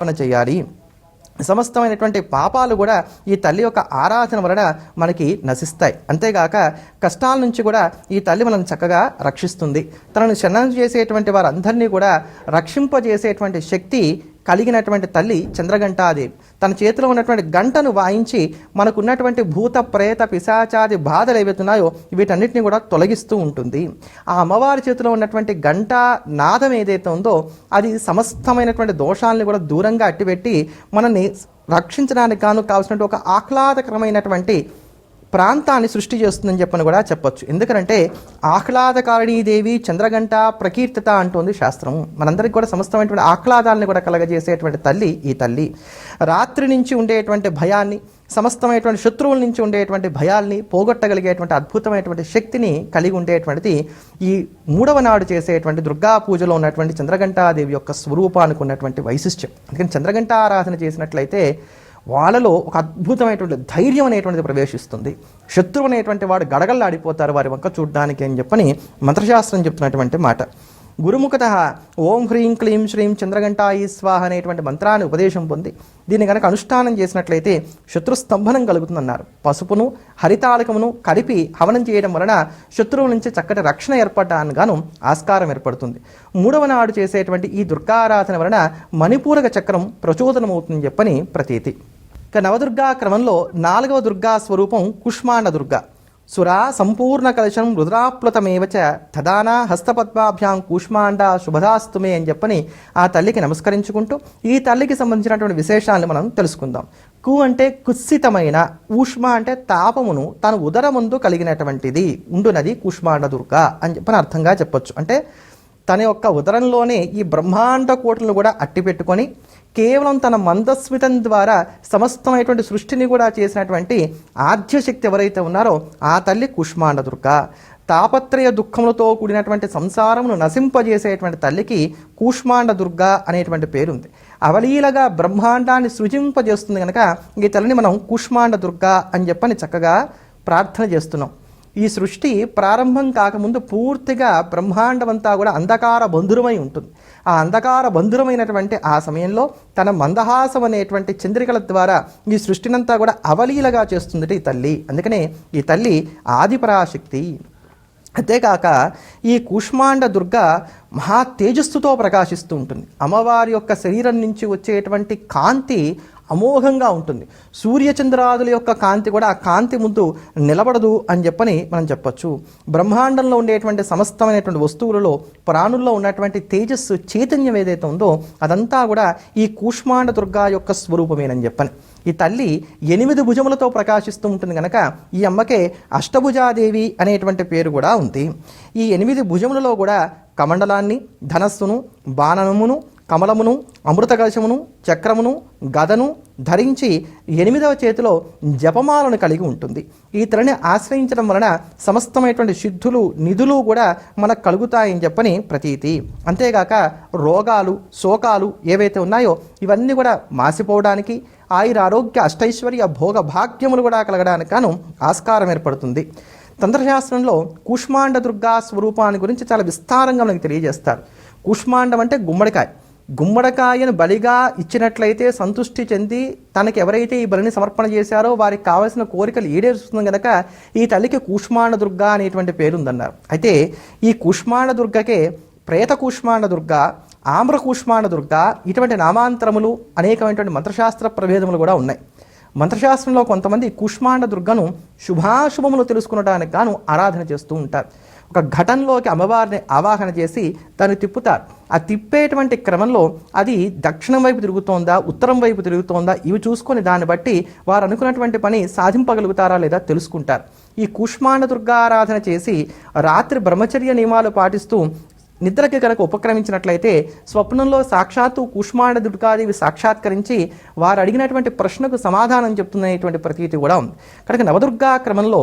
ఆరాధన చేయాలి. సమస్తమైనటువంటి పాపాలు కూడా ఈ తల్లి యొక్క ఆరాధన వలన మనకి నశిస్తాయి. అంతేగాక కష్టాల నుంచి కూడా ఈ తల్లి మనల్ని చక్కగా రక్షిస్తుంది. తనను శరణం చేసేటువంటి వారందరినీ కూడా రక్షింపజేసేటువంటి శక్తి కలిగినటువంటి తల్లి చంద్రఘంటాదేవి. తన చేతిలో ఉన్నటువంటి గంటను వాయించి మనకున్నటువంటి భూత ప్రేత పిశాచాది బాధలు ఏవైతున్నాయో వీటన్నిటిని కూడా తొలగిస్తూ ఉంటుంది. ఆ అమ్మవారి చేతిలో ఉన్నటువంటి గంట నాదం ఏదైతే ఉందో అది సమస్తమైనటువంటి దోషాలని కూడా దూరంగా అట్టిపెట్టి మనల్ని రక్షించడానికి గాను కావాల్సినటువంటి ఒక ఆహ్లాదకరమైనటువంటి ప్రాంతాన్ని సృష్టి చేస్తుందని చెప్పని కూడా చెప్పొచ్చు. ఎందుకంటే ఆహ్లాదకారిణీ దేవి చంద్రగంట ప్రకీర్తిత అంటుంది శాస్త్రం. మనందరికీ కూడా సమస్తమైనటువంటి ఆహ్లాదాలను కూడా కలగజేసేటువంటి తల్లి ఈ తల్లి. రాత్రి నుంచి ఉండేటువంటి భయాన్ని సమస్తమైనటువంటి శత్రువుల నుంచి ఉండేటువంటి భయాల్ని పోగొట్టగలిగేటువంటి అద్భుతమైనటువంటి శక్తిని కలిగి ఉండేటువంటిది ఈ మూడవ నాడు చేసేటువంటి దుర్గా పూజలో ఉన్నటువంటి చంద్రఘంటాదేవి యొక్క స్వరూపానికి ఉన్నటువంటి వైశిష్ట్యం. అందుకని చంద్రఘంట ఆరాధన చేసినట్లయితే వాళ్ళలో ఒక అద్భుతమైనటువంటి ధైర్యం అనేటువంటిది ప్రవేశిస్తుంది. శత్రువు అనేటువంటి వాడు గడగల్లాడిపోతారు వారి వంక చూడడానికి అని చెప్పని మంత్రశాస్త్రం చెప్తున్నటువంటి మాట. గురుముఖత ఓం హ్రీం క్లీం శ్రీం చంద్రఘంటాయి స్వాహ అనేటువంటి మంత్రాన్ని ఉపదేశం పొంది దీన్ని కనుక అనుష్ఠానం చేసినట్లయితే శత్రుస్తంభనం కలుగుతుందన్నారు. పసుపును హరితాళకమును కలిపి హవనం చేయడం వలన శత్రువుల నుంచి చక్కటి రక్షణ ఏర్పడడానికి గాను ఆస్కారం ఏర్పడుతుంది. మూడవ నాడు చేసేటువంటి ఈ దుర్గారాధన వలన మణిపూరక చక్రం ప్రచోదనమవుతుందని చెప్పని ప్రతీతి. ఇక నవదుర్గా క్రమంలో నాలుగవ దుర్గా స్వరూపం కుష్మాండ దుర్గా. సురా సంపూర్ణ కలశం రుద్రాప్లుతమేవ చ తదానా హస్తపద్మాభ్యాం కూష్మాండ శుభదాస్తుమే అని చెప్పని ఆ తల్లికి నమస్కరించుకుంటూ ఈ తల్లికి సంబంధించినటువంటి విశేషాలను మనం తెలుసుకుందాం. కు అంటే కుత్సితమైన ఊష్మ అంటే తాపమును తన ఉదరముందు కలిగినటువంటిది ఉండునది కూష్మాండ దుర్గ అని చెప్పని అర్థంగా చెప్పొచ్చు. అంటే తన యొక్క ఉదరంలోనే ఈ బ్రహ్మాండ కోటలను కూడా అట్టిపెట్టుకొని కేవలం తన మందస్మితం ద్వారా సమస్తమైనటువంటి సృష్టిని కూడా చేసినటువంటి ఆద్యశక్తి ఎవరైతే ఉన్నారో ఆ తల్లి కుష్మాండదుర్గ. తాపత్రయ దుఃఖములతో కూడినటువంటి సంసారమును నశింపజేసేటువంటి తల్లికి కూష్మాండ దుర్గ అనేటువంటి పేరుంది. అవలీలగా బ్రహ్మాండాన్ని సృజింపజేస్తుంది కనుక ఈ తల్లిని మనం కూష్మాండ దుర్గ అని చెప్పని చక్కగా ప్రార్థన చేస్తున్నాం. ఈ సృష్టి ప్రారంభం కాకముందు పూర్తిగా బ్రహ్మాండమంతా కూడా అంధకార బంధురమై ఉంటుంది. ఆ అంధకార బంధురమైనటువంటి ఆ సమయంలో తన మందహాసం అనేటువంటి చంద్రికల ద్వారా ఈ సృష్టినంతా కూడా అవలీలగా చేస్తుంది ఈ తల్లి. అందుకనే ఈ తల్లి ఆదిపరాశక్తి. అంతేకాక ఈ కూష్మాండ దుర్గ మహా తేజస్సుతో ప్రకాశిస్తూ ఉంటుంది. అమ్మవారి యొక్క శరీరం నుంచి వచ్చేటువంటి కాంతి అమోఘంగా ఉంటుంది. సూర్యచంద్రాదుల యొక్క కాంతి కూడా ఆ కాంతి ముందు నిలబడదు అని చెప్పని మనం చెప్పొచ్చు. బ్రహ్మాండంలో ఉండేటువంటి సమస్తమైనటువంటి వస్తువులలో ప్రాణుల్లో ఉన్నటువంటి తేజస్సు చైతన్యం ఏదైతే ఉందో అదంతా కూడా ఈ కూష్మాండ దుర్గా యొక్క స్వరూపమేనని చెప్పని. ఈ తల్లి ఎనిమిది భుజములతో ప్రకాశిస్తూ ఉంటుంది కనుక ఈ అమ్మకే అష్టభుజాదేవి అనేటువంటి పేరు కూడా ఉంది. ఈ ఎనిమిది భుజములలో కూడా కమండలాన్ని ధనస్సును బాణమును కమలమును అమృత కలశమును చక్రమును గదను ధరించి ఎనిమిదవ చేతిలో జపమాలను కలిగి ఉంటుంది. ఈ తలని ఆశ్రయించడం వలన సమస్తమైనటువంటి సిద్ధులు నిధులు కూడా మనకు కలుగుతాయని చెప్పని ప్రతీతి. అంతేగాక రోగాలు శోకాలు ఏవైతే ఉన్నాయో ఇవన్నీ కూడా మాసిపోవడానికి ఆయుర ఆరోగ్య అష్టైశ్వర్య భోగ భాగ్యములు కూడా కలగడానికి గాను ఆస్కారం ఏర్పడుతుంది. తంత్రశాస్త్రంలో కూష్మాండ దుర్గా స్వరూపాన్ని గురించి చాలా విస్తారంగా మనకి తెలియజేస్తారు. కూష్మాండం అంటే గుమ్మడికాయ. గుమ్మడికాయను బలిగా ఇచ్చినట్లయితే సంతృష్టి చెంది తనకి ఎవరైతే ఈ బలిని సమర్పణ చేశారో వారికి కావలసిన కోరికలు ఈడేరుస్తుంది కనుక ఈ తల్లికి కూష్మాండ దుర్గ అనేటువంటి పేరుందన్నారు. అయితే ఈ కూష్మాండ దుర్గకే ప్రేత కూష్మాండ దుర్గ ఆమ్ర కూష్మాండ దుర్గ ఇటువంటి నామాంతరములు అనేకమైనటువంటి మంత్రశాస్త్ర ప్రభేదములు కూడా ఉన్నాయి. మంత్రశాస్త్రంలో కొంతమంది కుష్మాండ దుర్గను శుభాశుభములు తెలుసుకునడానికి గాను ఆరాధన చేస్తూ ఉంటారు. ఒక ఘటనలోకి అమ్మవారిని ఆవాహన చేసి దాన్ని తిప్పుతారు. ఆ తిప్పేటువంటి క్రమంలో అది దక్షిణం వైపు తిరుగుతోందా ఉత్తరం వైపు తిరుగుతోందా ఇవి చూసుకొని దాన్ని బట్టి వారు అనుకున్నటువంటి పని సాధింపగలుగుతారా లేదా తెలుసుకుంటారు. ఈ కుష్మాండ దుర్గారాధన చేసి రాత్రి బ్రహ్మచర్య నియమాలు పాటిస్తూ నిద్రకి కనుక ఉపక్రమించినట్లయితే స్వప్నంలో సాక్షాత్తు కుష్మాండ దుర్గాదేవి సాక్షాత్కరించి వారు అడిగినటువంటి ప్రశ్నకు సమాధానం చెప్తుందనేటువంటి ప్రతీతి కూడా ఉంది. కనుక నవదుర్గా క్రమంలో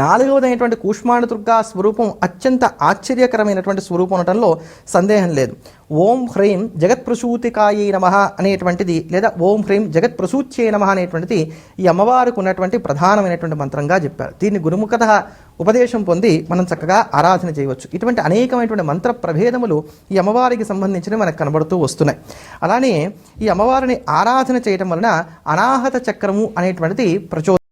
నాలుగవదైనటువంటి కూష్మాండ దుర్గా స్వరూపం అత్యంత ఆశ్చర్యకరమైనటువంటి స్వరూపం ఉండటంలో సందేహం లేదు. ఓం హ్రీం జగత్ప్రసూతికాయే నమ అనేటువంటిది లేదా ఓం హ్రీం జగత్ప్రసూత్యే నమ అనేటువంటిది ఈ అమ్మవారికి ఉన్నటువంటి ప్రధానమైనటువంటి మంత్రంగా చెప్పారు. దీన్ని గురుముఖత ఉపదేశం పొంది మనం చక్కగా ఆరాధన చేయవచ్చు. ఇటువంటి అనేకమైనటువంటి మంత్ర ప్రభేదములు ఈ అమ్మవారికి సంబంధించినవి మనకు కనబడుతూ వస్తున్నాయి. అలానే ఈ అమ్మవారిని ఆరాధన చేయటం వలన అనాహత చక్రము అనేటువంటిది ప్రచో